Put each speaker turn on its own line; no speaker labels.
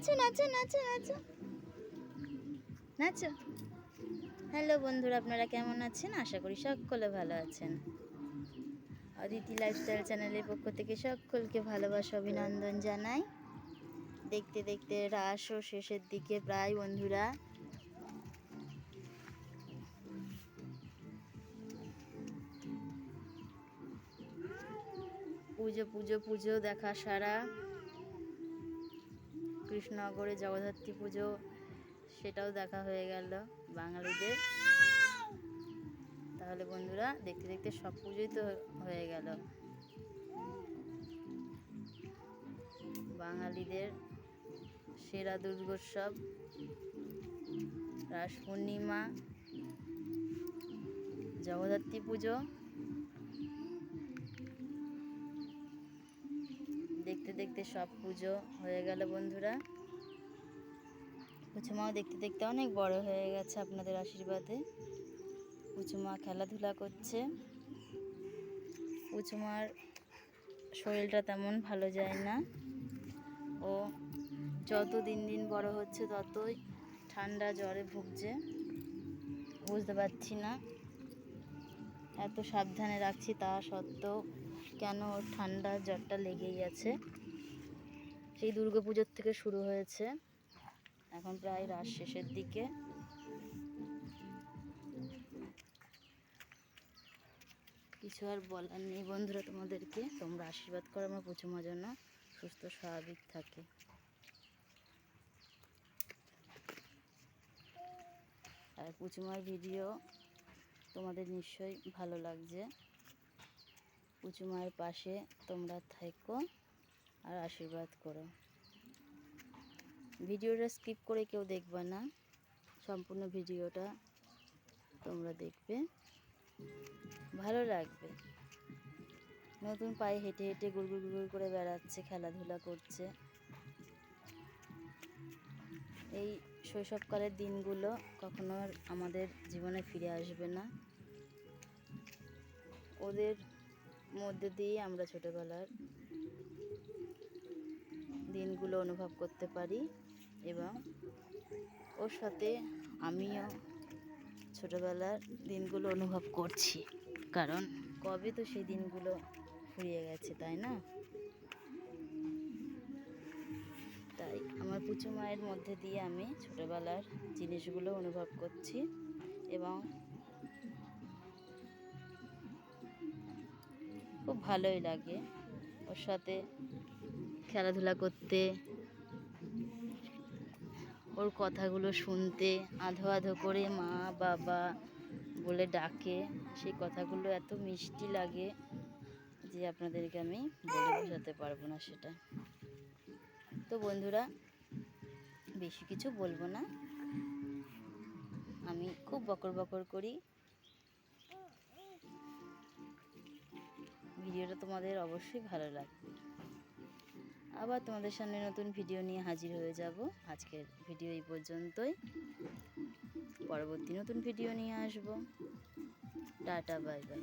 নাচো নাচো নাচো নাচো। নাচো। Hello বন্ধুরা, আপনারা কেমন আছেন? আশা করি সকলে ভালো আছেন। অদিতি লাইফস্টাইল চ্যানেলের পক্ষ থেকে সকলকে ভালোবাসা, অভিনন্দন জানাই। দেখতে দেখতে রাসও শেষের দিকে প্রায় বন্ধুরা। পুজো পুজো পুজো দেখা সারা। কৃষ্ণনগরে জগদ্ধাত্রী পুজো, সেটাও দেখা হয়ে গেল বাঙালিদের। তাহলে বন্ধুরা, দেখতে দেখতে সব পুজোই তো হয়ে গেল। বাঙালিদের সেরা দুর্গোৎসব, রাস পূর্ণিমা, জগদ্ধাত্রী পুজো। দেখতে দেখতে সব পুজো হয়ে গেল বন্ধুরা। পুচুমাও দেখতে দেখতে অনেক বড় হয়ে গেছে আপনাদের আশীর্বাদে। পুচুমা খেলাধুলা করছে। পুচুমার শরীরটা তেমন ভালো যায় না। ও যত দিন দিন বড় হচ্ছে ততই ঠান্ডা জ্বরে ভুগছে। বুঝতে পারছি না। এত সাবধানে রাখছি তা সত্ত্বেও কেন ঠান্ডা জ্বরটা লেগেই আছে? সেই দুর্গাপুজোর থেকে শুরু হয়েছে। এখন প্রায় রাত শেষের দিকে। কিছু আর বলার নেই বন্ধুরা তোমাদেরকে। তোমরা আশীর্বাদ করো আমার পুচুমার জন্য সুস্থ, স্বাভাবিক থাকে। আর পুচুমার ভিডিও তোমাদের নিশ্চয়ই ভালো লাগছে। পুচু মায়ের পাশে তোমরা থেকো আর আশীর্বাদ করো। ভিডিওটা স্কিপ করে কেউ দেখবে না। সম্পূর্ণ ভিডিওটা তোমরা দেখবে। ভালো লাগবে। নতুন পায়ে হেঁটে হেঁটে গুড়গুড় গুড়গুড় করে বেড়াচ্ছে, খেলাধুলা করছে। এই শৈশবকালের দিনগুলো কখনো আমাদের জীবনে ফিরে আসবে না। ওদের মধ্যে দিয়ে আমরা ছোটোবেলার দিনগুলো অনুভব করতে পারি এবং ওর সাথে আমিও ছোটোবেলার দিনগুলো অনুভব করছি। কারণ কবে তো সেই দিনগুলো ফুরিয়ে গেছে, তাই না? তাই আমার পুচু মায়ের মধ্যে দিয়ে আমি ছোটোবেলার জিনিসগুলো অনুভব করছি এবং খুব ভালোই লাগে ওর সাথে খেলাধুলা করতে, ওর কথাগুলো শুনতে, আধো আধো করে মা, বাবা বলে ডাকে, সেই কথাগুলো এত মিষ্টি লাগে যে আপনাদেরকে আমি বলে বোঝাতে পারব না সেটা। তো বন্ধুরা, বেশি কিছু বলব না। আমি খুব বকর বকর করি। ভিডিওটা তোমাদের অবশ্যই ভালো লাগবে। আবার তোমাদের সামনে নতুন ভিডিও নিয়ে হাজির হয়ে যাব। আজকের ভিডিও এই পর্যন্তই। পরবর্তী নতুন ভিডিও নিয়ে আসব। Tata, bye bye.